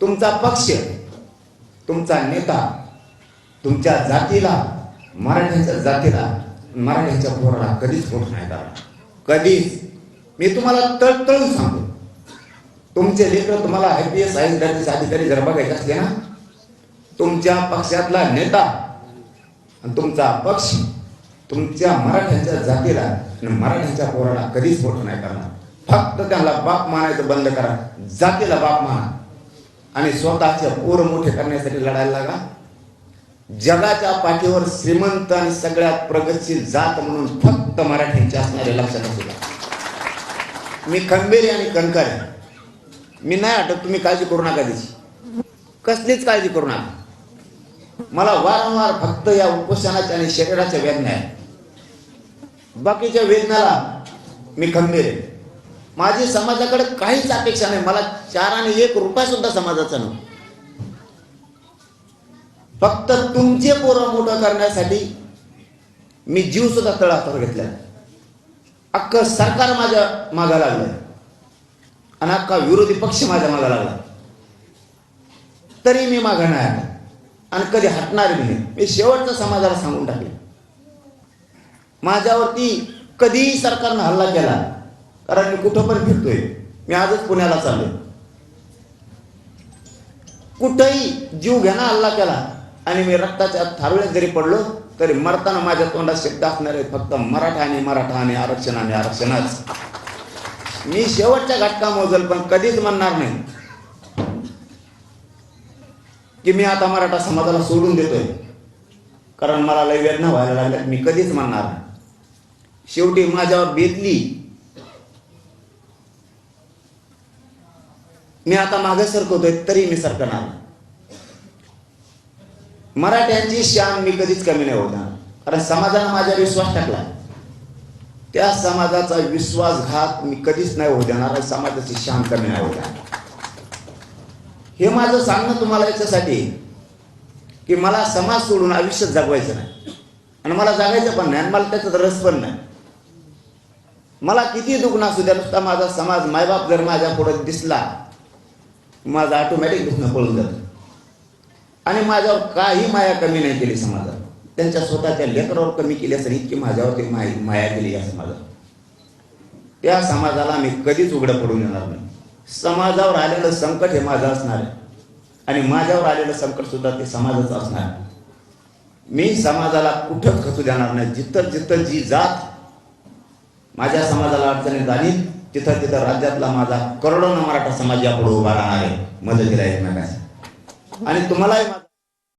तुमचा पक्ष तुमचा नेता तुमच्या जातीला मराठ्याच्या जातीला मराठ्याच्या पोराला कधीच मोठ नाही करा कधीच. मी तुम्हाला तळतळून सांगतो. तुमचे लेकर तुम्हाला I P S I S अधिकारी जर बघायचे असले ना तुमच्या पक्षातला नेता आणि तुमचा पक्ष तुमच्या मराठ्यांच्या जातीला आणि मराठ्यांच्या पोराला कधीच मोठं नाही करणार फक्त त्यांना बाप मानायचं बंद करा. जातीला बाप माना. आणि स्वतःचे पोर मोठे करण्यासाठी लढायला लागा. जगाच्या पाठीवर श्रीमंत आणि सगळ्यात प्रगतशील जात म्हणून फक्त मराठ्यांचे असणारे लक्षात असू द्या. मी खंबेरी आणि कणकर आहे. मी नाही आटत तुम्ही काळजी करू नका त्याची. कसलीच काळजी करू नका. मला वारंवार फक्त या उपोषणाच्या आणि शरीराच्या वेदना आहे बाकीच्या वेदनाला मी खंबीर आहे. माझी समाजाकडे काहीच अपेक्षा नाही. मला चार आणि एक रुपया सुद्धा समाजाचा नाही. फक्त तुमचे पोरं मोठं करण्यासाठी मी जीव सुद्धा तळावर घेतला अख्ख सरकार माझ्या मागा लागलं आणि अख्खा विरोधी पक्ष माझ्या मागा लागला तरी मी मागणार नाही आणि कधी हटणार नाही. मी शेवटचं समाजाला सांगून टाकले माझ्यावरती कधीही सरकारनं हल्ला केला कारण मी कुठं पण फिरतोय? मी आजच पुण्याला चाललोय. कुठंही जीव घेणं हल्ला केला आणि मी रक्ताच्या थारुळ्यात जरी पडलो तरी मरताना माझ्या तोंडात शब्द असणार फक्त मराठा आणि मराठा आणि आरक्षण आणि आरक्षणच. मी शेवटच्या घटका मोजल पण कधीच म्हणणार नाही. की मी आता मराठा समाजाला सोडून देतोय. कारण मला लय वेदना व्हायला लागल्यात मी कधीच म्हणणार शेवटी माझ्यावर बेतली मी आता मागे सरकवतोय तरी मी सरकणार मराठ्यांची शान मी कधीच कमी नाही होणार कारण समाजानं माझ्यावर विश्वास टाकला त्या समाजाचा विश्वासघात मी कधीच नाही होऊ देणार आणि समाजाची शान कमी नाही होऊ हे माझं सांगणं तुम्हाला याच्यासाठी की मला समाज सोडून आयुष्य जगवायचं नाही. आणि मला जगायचं पण नाही आणि मला त्याच्यात रस पण नाही. मला किती दुखणं असू द्या नुसता माझा समाज मायबाप जर माझ्या पुढे दिसला माझं ऑटोमॅटिक दुखणं पळून जातं. आणि माझ्यावर काही माया कमी नाही केली समाजात. त्यांच्या स्वतःच्या लेकरावर कमी केली असेल इतकी माझ्यावरती माय माया केली या समाजात. त्या समाजाला मी कधीच उघडं पडून येणार नाही. समाजावर आलेलं संकट हे माझं असणार आहे. आणि माझ्यावर आलेलं संकट सुद्धा ते समाजाचं असणार आहे. मी समाजाला कुठं खचू देणार नाही. जिथं जिथं जी जात माझ्या समाजाला अडचणीत आली तिथं तिथं राज्यातला माझा करोडोना मराठा समाज यापुढे उभा राहणार आहे. मदतीला एकमेकांच्या आणि तुम्हालाही